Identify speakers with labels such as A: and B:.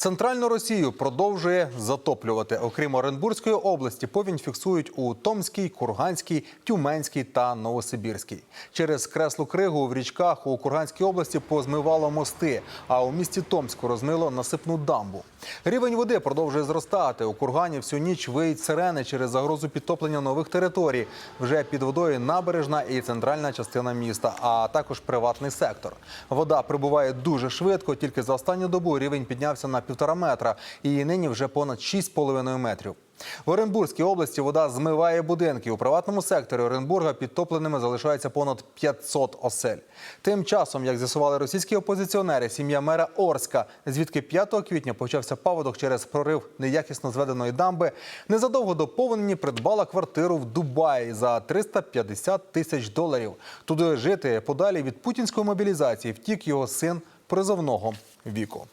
A: Центральну Росію продовжує затоплювати. Окрім Оренбурзької області, повінь фіксують у Томській, Курганській, Тюменській та Новосибірській. Через креслу кригу в річках у Курганській області позмивало мости, а у місті Томську розмило насипну дамбу. Рівень води продовжує зростати. У Кургані всю ніч виють сирени через загрозу підтоплення нових територій. Вже під водою набережна і центральна частина міста, а також приватний сектор. Вода прибуває дуже швидко. Тільки за останню добу рівень піднявся на півтора метра, і нині вже понад 6,5 метрів. В Оренбурзькій області вода змиває будинки. У приватному секторі Оренбурга підтопленими залишається понад 500 осель. Тим часом, як з'ясували російські опозиціонери, сім'я мера Орська, звідки 5 квітня почався паводок через прорив неякісно зведеної дамби, незадовго до повені придбала квартиру в Дубаї за 350 тисяч доларів. Туди жити подалі від путінської мобілізації втік його син призовного віку.